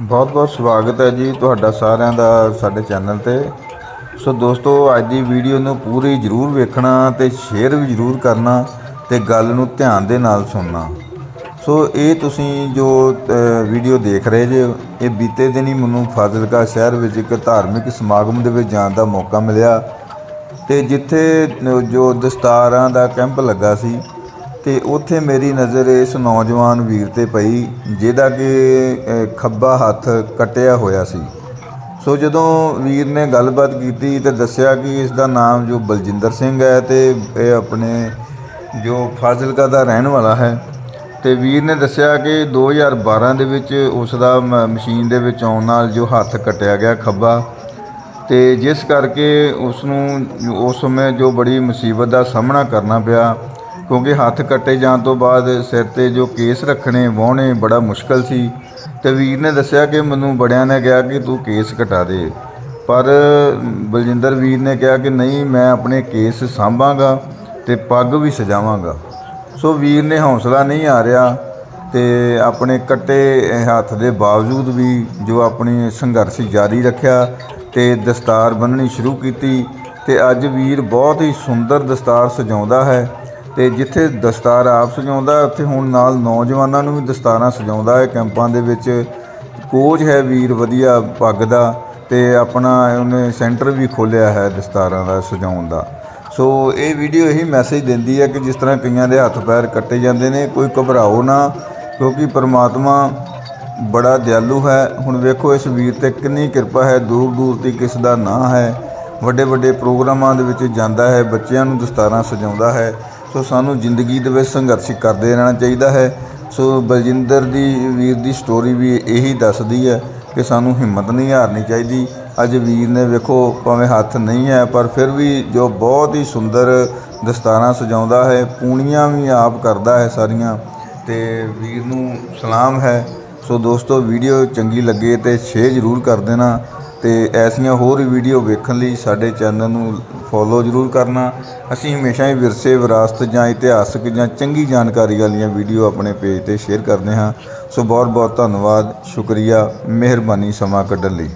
ਬਹੁਤ ਬਹੁਤ ਸਵਾਗਤ ਹੈ ਜੀ ਤੁਹਾਡਾ ਸਾਰਿਆਂ ਦਾ ਸਾਡੇ ਚੈਨਲ ਤੇ। ਸੋ ਦੋਸਤੋ, ਅੱਜ ਦੀ ਵੀਡੀਓ ਨੂੰ ਪੂਰੀ ਜ਼ਰੂਰ ਵੇਖਣਾ ਤੇ ਸ਼ੇਅਰ ਵੀ ਜ਼ਰੂਰ ਕਰਨਾ ਤੇ ਗੱਲ ਨੂੰ ਧਿਆਨ ਦੇ ਨਾਲ ਸੁਣਨਾ। ਸੋ ਇਹ ਤੁਸੀਂ ਜੋ ਵੀਡੀਓ ਦੇਖ ਰਹੇ ਜੇ, ਇਹ ਬੀਤੇ ਦਿਨ ਹੀ ਮੈਨੂੰ ਫਾਜ਼ਿਲਕਾ ਸ਼ਹਿਰ ਵਿੱਚ ਇੱਕ ਧਾਰਮਿਕ ਸਮਾਗਮ ਦੇ ਵਿੱਚ ਜਾਣ ਦਾ ਮੌਕਾ ਮਿਲਿਆ ਤੇ ਜਿੱਥੇ ਜੋ ਦਸਤਾਰਾਂ ਦਾ ਕੈਂਪ ਲੱਗਾ ਸੀ ਤੇ ਉੱਥੇ ਮੇਰੀ ਨਜ਼ਰ ਇਸ ਨੌਜਵਾਨ ਵੀਰ ਤੇ ਪਈ, ਜਿਹਦਾ ਕਿ ਖੱਬਾ ਹੱਥ ਕੱਟਿਆ ਹੋਇਆ ਸੀ। ਸੋ ਜਦੋਂ ਵੀਰ ਨੇ ਗੱਲਬਾਤ ਕੀਤੀ ਤੇ ਦੱਸਿਆ ਕਿ ਇਸ ਦਾ ਨਾਮ ਜੋ ਬਲਜਿੰਦਰ ਸਿੰਘ ਹੈ ਤੇ ਇਹ ਆਪਣੇ ਜੋ ਫਾਜ਼ਿਲਕਾ ਦਾ ਰਹਿਣ ਵਾਲਾ ਹੈ, ਤੇ ਵੀਰ ਨੇ ਦੱਸਿਆ ਕਿ 2012 ਦੇ ਵਿੱਚ ਉਸ ਦਾ ਮ- ਮਸ਼ੀਨ ਦੇ ਵਿੱਚ ਆਉਣ ਨਾਲ ਜੋ ਹੱਥ ਕੱਟਿਆ ਗਿਆ ਖੱਬਾ, ਤੇ ਜਿਸ ਕਰਕੇ ਉਸ ਨੂੰ ਉਸ ਸਮੇਂ ਜੋ ਬੜੀ ਮੁਸੀਬਤ ਦਾ ਸਾਹਮਣਾ ਕਰਨਾ ਪਿਆ ਕਿਉਂਕਿ ਹੱਥ ਕੱਟੇ ਜਾਣ ਤੋਂ ਬਾਅਦ ਸਿਰ ਤੇ ਜੋ ਕੇਸ ਰੱਖਣੇ, ਵਾਹੁਣੇ ਬੜਾ ਮੁਸ਼ਕਲ ਸੀ ਤੇ ਵੀਰ ਨੇ ਦੱਸਿਆ ਕਿ ਮੈਨੂੰ ਬੜਿਆਂ ਨੇ ਕਿਹਾ ਕਿ ਤੂੰ ਕੇਸ ਕਟਾ ਦੇ। ਪਰ ਬਲਜਿੰਦਰ ਵੀਰ ਨੇ ਕਿਹਾ ਕਿ ਨਹੀਂ, ਮੈਂ ਆਪਣੇ ਕੇਸ ਸਾਂਭਾਂਗਾ ਤੇ ਪੱਗ ਵੀ ਸਜਾਵਾਂਗਾ। ਸੋ ਵੀਰ ਨੇ ਹੌਸਲਾ ਨਹੀਂ ਆ ਰਿਹਾ ਤੇ ਆਪਣੇ ਕੱਟੇ ਹੱਥ ਦੇ ਬਾਵਜੂਦ ਵੀ ਜੋ ਆਪਣੀ ਸੰਘਰਸ਼ ਜਾਰੀ ਰੱਖਿਆ ਤੇ ਦਸਤਾਰ ਬੰਨਣੀ ਸ਼ੁਰੂ ਕੀਤੀ ਤੇ ਅੱਜ ਵੀਰ ਬਹੁਤ ਹੀ ਸੁੰਦਰ ਦਸਤਾਰ ਸਜਾਉਂਦਾ ਹੈ। ਤੇ ਜਿੱਥੇ ਦਸਤਾਰ ਆਪ ਸਜਾਉਂਦਾ ਉੱਥੇ ਹੁਣ ਨਾਲ ਨੌਜਵਾਨਾਂ ਨੂੰ ਵੀ ਦਸਤਾਰਾਂ ਸਜਾਉਂਦਾ ਹੈ, ਕੈਂਪਾਂ ਦੇ ਵਿੱਚ। ਕੋਚ ਹੈ ਵੀਰ, ਵਧੀਆ ਪੱਗ ਦਾ ਤੇ ਆਪਣਾ ਉਹਨੇ ਸੈਂਟਰ ਵੀ ਖੋਲ੍ਹਿਆ ਹੈ ਦਸਤਾਰਾਂ ਦਾ ਸਜਾਉਣ ਦਾ। ਸੋ ਇਹ ਵੀਡੀਓ ਇਹੀ ਮੈਸੇਜ ਦਿੰਦੀ ਹੈ ਕਿ ਜਿਸ ਤਰ੍ਹਾਂ ਕਈਆਂ ਦੇ ਹੱਥ ਪੈਰ ਕੱਟੇ ਜਾਂਦੇ ਨੇ, ਕੋਈ ਘਬਰਾਓ ਨਾ, ਕਿਉਂਕਿ ਪਰਮਾਤਮਾ ਬੜਾ ਦਿਆਲੂ ਹੈ। ਹੁਣ ਵੇਖੋ ਇਸ ਵੀਰ ਤੇ ਕਿੰਨੀ ਕਿਰਪਾ ਹੈ ਦੂਰ ਦੂਰ ਦੀ ਕਿਸ ਦਾ ਨਾਂ ਹੈ। ਵੱਡੇ ਵੱਡੇ ਪ੍ਰੋਗਰਾਮਾਂ ਦੇ ਵਿੱਚ ਜਾਂਦਾ ਹੈ, ਬੱਚਿਆਂ ਨੂੰ ਦਸਤਾਰਾਂ ਸਜਾਉਂਦਾ ਹੈ। ਸੋ ਸਾਨੂੰ ਜ਼ਿੰਦਗੀ ਦੇ ਵਿੱਚ ਸੰਘਰਸ਼ ਕਰਦੇ ਰਹਿਣਾ ਚਾਹੀਦਾ ਹੈ। ਸੋ ਬਲਜਿੰਦਰ ਦੀ, ਵੀਰ ਦੀ ਸਟੋਰੀ ਵੀ ਇਹੀ ਦੱਸਦੀ ਹੈ ਕਿ ਸਾਨੂੰ ਹਿੰਮਤ ਨਹੀਂ ਹਾਰਨੀ ਚਾਹੀਦੀ। ਅੱਜ ਵੀਰ ਨੇ ਵੇਖੋ, ਭਾਵੇਂ ਹੱਥ ਨਹੀਂ ਹੈ, ਪਰ ਫਿਰ ਵੀ ਜੋ ਬਹੁਤ ਹੀ ਸੁੰਦਰ ਦਸਤਾਰਾਂ ਸਜਾਉਂਦਾ ਹੈ, ਪੂਣੀਆਂ ਵੀ ਆਪ ਕਰਦਾ ਹੈ ਸਾਰੀਆਂ। ਤੇ ਵੀਰ ਨੂੰ ਸਲਾਮ ਹੈ। ਸੋ ਦੋਸਤੋ, ਵੀਡੀਓ ਚੰਗੀ ਲੱਗੇ ਤੇ ਸ਼ੇਅਰ ਜ਼ਰੂਰ ਕਰ ਦੇਣਾ। ਤੇ ਐਸੀਆਂ ਹੋਰ ਵੀਡੀਓ ਵੇਖਣ ਲਈ ਸਾਡੇ ਚੈਨਲ ਨੂੰ ਫੋਲੋ ਜ਼ਰੂਰ ਕਰਨਾ। ਅਸੀਂ ਹਮੇਸ਼ਾ ਹੀ ਵਿਰਸੇ, ਵਿਰਾਸਤ ਜਾਂ ਇਤਿਹਾਸਕ ਜਾਂ ਚੰਗੀ ਜਾਣਕਾਰੀ ਵਾਲੀਆਂ ਵੀਡੀਓ ਆਪਣੇ ਪੇਜ ਤੇ ਸ਼ੇਅਰ ਕਰਦੇ ਹਾਂ। ਸੋ ਬਹੁਤ ਬਹੁਤ ਧੰਨਵਾਦ, ਸ਼ੁਕਰੀਆ, ਮਿਹਰਬਾਨੀ ਸਮਾਂ ਕੱਢਣ ਲਈ।